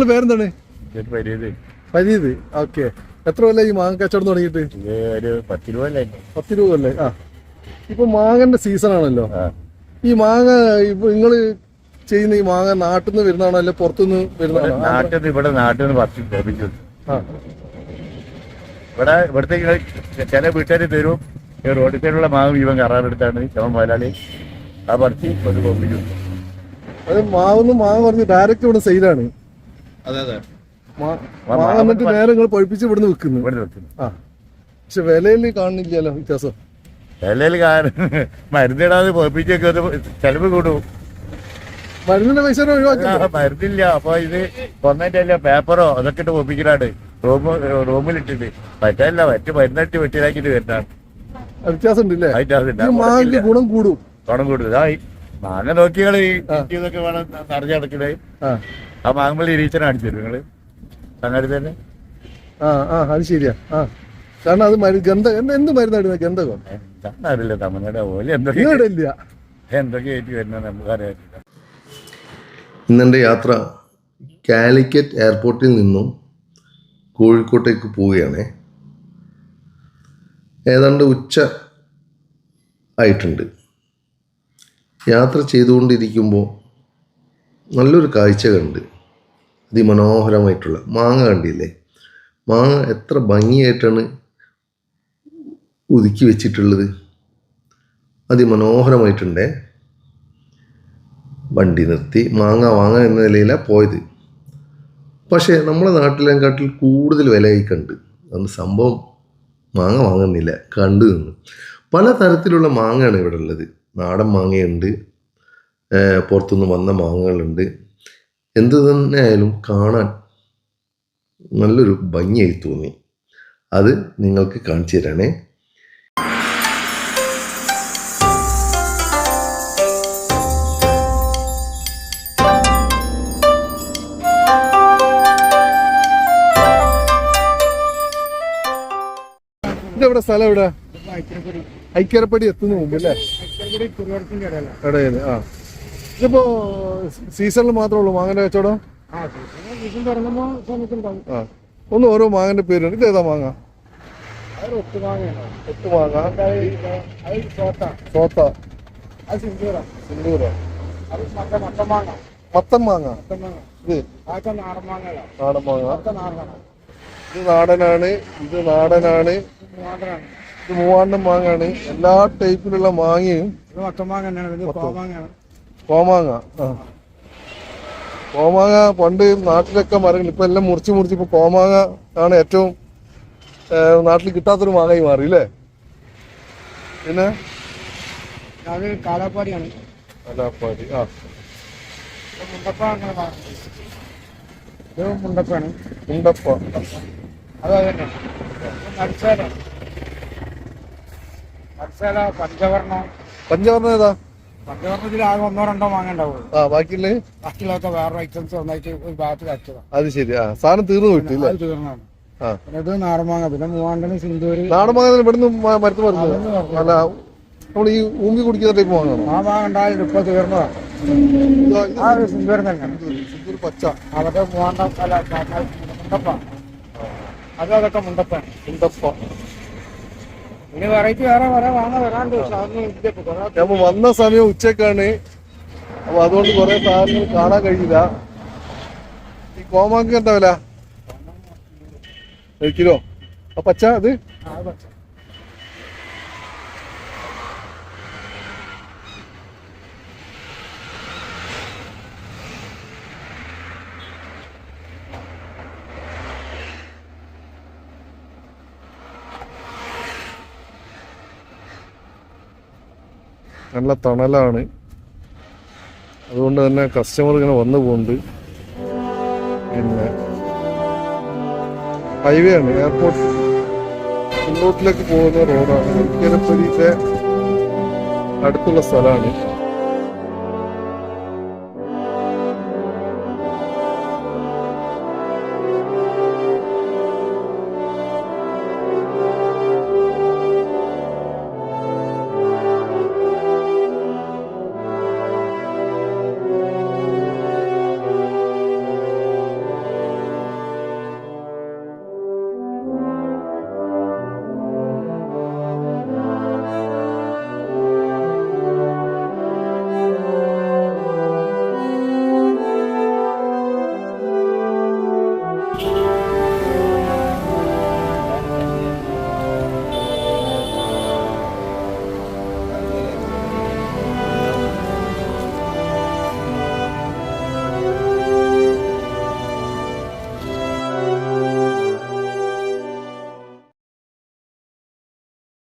നിങ്ങൾ പേരെന്താണ്? ഫരീദ് ഓക്കെ. എത്ര കൊല്ലം ഈ മാങ്ങ കച്ചവടം തുടങ്ങിയിട്ട്? പത്ത് രൂപ അല്ലേ പത്ത് രൂപ അല്ലേ ആ. ഇപ്പൊ മാങ്ങന്റെ സീസൺ ആണല്ലോ. ഈ മാങ്ങ ഇപ്പൊ നിങ്ങൾ ചെയ്യുന്ന ഈ മാങ്ങ നാട്ടിൽ നിന്ന് വരുന്നതാണോ അല്ലെ പുറത്തുനിന്ന് വരുന്നതാണോ? നാട്ടിൽ ഇവിടെ നാട്ടിൽ നിന്ന് പറിച്ചു ലഭിച്ചു. ഇവിടെ ഇവിടുത്തെ ചില വീട്ടുകാർ തരും. ഈ റോഡിൽ സൈഡിലുള്ള മാവ് ഇവൻ കറാറെടുത്താണ്. ചവൻ മുതലാളി. ആ പറിച്ച് കൊണ്ട് പൊമ്പിച്ചു അത് മാവ് മാങ്ങ പറഞ്ഞ് ഡയറക്റ്റ് ഇവിടെ സെയിലാണ് അതെ അതെ നേരെ നിങ്ങൾ പഴിപ്പിച്ച് ഇവിടുന്ന് വിൽക്കുന്നു ഇവിടെ വെക്കുന്നു ആ പക്ഷെ വിലയിൽ കാണുന്നില്ലല്ലോ വ്യത്യാസം വിലയിൽ കാരണം മരുന്നിടാതെ പൊപ്പിച്ചൊക്കെ ചെലവ് കൂടും മരുന്നിന്റെ പൈസ ഒഴിവാക്കി ആ, മരുന്നില്ല അപ്പൊ ഇത് ഒന്നേറ്റല്ല പേപ്പറോ അതൊക്കെ ഇട്ട് പൊപ്പിക്കലാണ് റൂം റൂമിലിട്ടിട്ട് പറ്റല്ല മറ്റു മരുന്നിട്ട് വെട്ടിലാക്കിട്ട് വരുന്നതാണ് വ്യത്യാസം ഉണ്ടല്ലേ അതിന്റെ മാങ്ങയ്ക്ക് ഗുണം കൂടും ഗുണം കൂടും ആ ഈ മാങ്ങ നോക്കിയാൽ ഈ ഇതൊക്കെ വേണം നിറഞ്ഞ കിടക്കണേ ആ. മാങ്ങമ്പള്ളി ഇരീച്ചനെ അടിച്ചു തരും നിങ്ങൾ സംഗതി തന്നെ? ആ ആ അത് ശരിയാ. ആ. കാരണം അത് മരു ഗന്ധ എന്ത് എന്ത് മരുന്നാണ് ഗന്ധകം? അറിയില്ല. തമിഴ്നാട് പോലെ എന്തൊക്കെ എന്തൊക്കെ ആയിട്ട് വരുന്നത് നമുക്കറിയാം ഇന്നെന്റെ യാത്ര കാലിക്കറ്റ് എയർപോർട്ടിൽ നിന്നും കോഴിക്കോട്ടേക്ക് പോവുകയാണേ. ഏതാണ്ട് ഉച്ച ആയിട്ടുണ്ട്. യാത്ര ചെയ്തുകൊണ്ടിരിക്കുമ്പോൾ നല്ലൊരു കാഴ്ച കണ്ട്. അതിമനോഹരമായിട്ടുള്ള മാങ്ങ കണ്ടില്ലേ? മാങ്ങ എത്ര ഭംഗിയായിട്ടാണ് ഒതുക്കി വെച്ചിട്ടുള്ളത്. അതിമനോഹരമായിട്ടുണ്ടേ. വണ്ടി നിർത്തി മാങ്ങ വാങ്ങാൻ എന്ന നിലയിലാണ് പോയത്. പക്ഷേ നമ്മുടെ നാട്ടിലെക്കാട്ടിൽ കൂടുതൽ വിലയായി കണ്ട്. അന്ന് സംഭവം മാങ്ങ വാങ്ങുന്നില്ല കണ്ടു നിന്ന്. പല തരത്തിലുള്ള മാങ്ങയാണ് ഇവിടെ ഉള്ളത്. നാടൻ മാങ്ങയുണ്ട്. പുറത്തുനിന്ന് വന്ന മാങ്ങകളുണ്ട്. എന്ത് തന്നെ ആയാലും കാണാൻ നല്ലൊരു ഭംഗിയായി തോന്നി. അത് നിങ്ങൾക്ക് കാണിച്ചു തരണേ. ഇതെവിടെ സ്ഥലം എവിടെ? ഐക്യരപ്പടി. എത്തുന്ന മുമ്പ് അല്ലേ ഇടയിൽ ആ. ഇതിപ്പോ സീസണിൽ മാത്രമേ ഉള്ളൂ മാങ്ങന്റെ കച്ചവടം? ആ ഒന്ന് ഓരോ മാങ്ങന്റെ പേരുണ്ട്. ഇത് ഏതാ മാങ്ങ? സോത്ത. മത്തൻ മാങ്ങ. ഇത്? നാടൻ മാങ്ങ. ഇത് നാടനാണ്. ഇത് നാടനാണ്. ഇത് മൂവാണ്ടൻ മാങ്ങാണ്. എല്ലാ ടൈപ്പിലുള്ള മാങ്ങയും കോമാങ്ങ കോമാങ്ങ. പണ്ട് നാട്ടിലൊക്കെ മരങ്ങൾ ഇപ്പൊ എല്ലാം മുറിച്ച് മുറിച്ച് ഇപ്പൊ കോമാങ്ങ ആണ് ഏറ്റവും നാട്ടിൽ കിട്ടാത്തൊരു മാങ്ങായി മാറി അല്ലേ പിന്നെ? അത് കാലാപ്പാടിയാണ്. അലാപ്പാടി ആ. മുണ്ടപ്പാണ്. മുണ്ടപ്പ. അത് അതന്നെ. പഞ്ചവർണം. പഞ്ചവർണം ഏതാ? പഞ്ചവർണത്തിൽ ആകെ ഒന്നോ രണ്ടോ വാങ്ങണ്ടാവുള്ളൂ ആ ബാക്കിയുള്ളത് ബാക്കിയുള്ളതൊക്കെ വേറെ ഐറ്റംസ് ഒന്നായിട്ട് ഒരു ഭാഗത്ത് വെച്ചതാണ് അത് ശരി. ആ സാധനം തീർന്നു അത് തീർന്നാണ് പിന്നെ ഇത് നാടൻമാങ്ങ പിന്നെ മൂവാണ്ടന് സിന്ദൂര്. നാടൻ മാങ്ങ ഇവിടുന്ന് മ- മരുന്ന് അല്ല നമ്മൾ ഈ ഊമ്പി കുടിക്കുന്ന ടൈപ്പ് മാങ്ങാണോ ആ മാങ്ങ ഉണ്ടായാലും ഇപ്പൊ തീർന്നതാണ്. ആ സിന്ദൂരം തന്നെയാണ് സിന്ദൂർ പച്ച. അതൊക്കെ മൂവാണ്ട അല്ല മുണ്ടപ്പ. അതും അതൊക്കെ മുണ്ടപ്പാണ് ഉണ്ടപ്പ ഇപ്പൊ. വന്ന സമയം ഉച്ചക്കാണ്. അപ്പൊ അതുകൊണ്ട് കുറെ സാധനങ്ങൾ കാണാൻ കഴിയില്ല ഈ കോമാക്ക് എന്താ വില? കിലോ. ആ പച്ച അത്? നല്ല തണലാണ്. അതുകൊണ്ട് തന്നെ കസ്റ്റമർ ഇങ്ങനെ വന്നു പോകുന്നുണ്ട് പിന്നെ ഹൈവേ ആണ്. എയർപോർട്ട് ഉള്ളോട്ടിലേക്ക് പോകുന്ന റോഡാണ് ഇക്കരപ്പടിയിലെ അടുത്തുള്ള സ്ഥലമാണ്.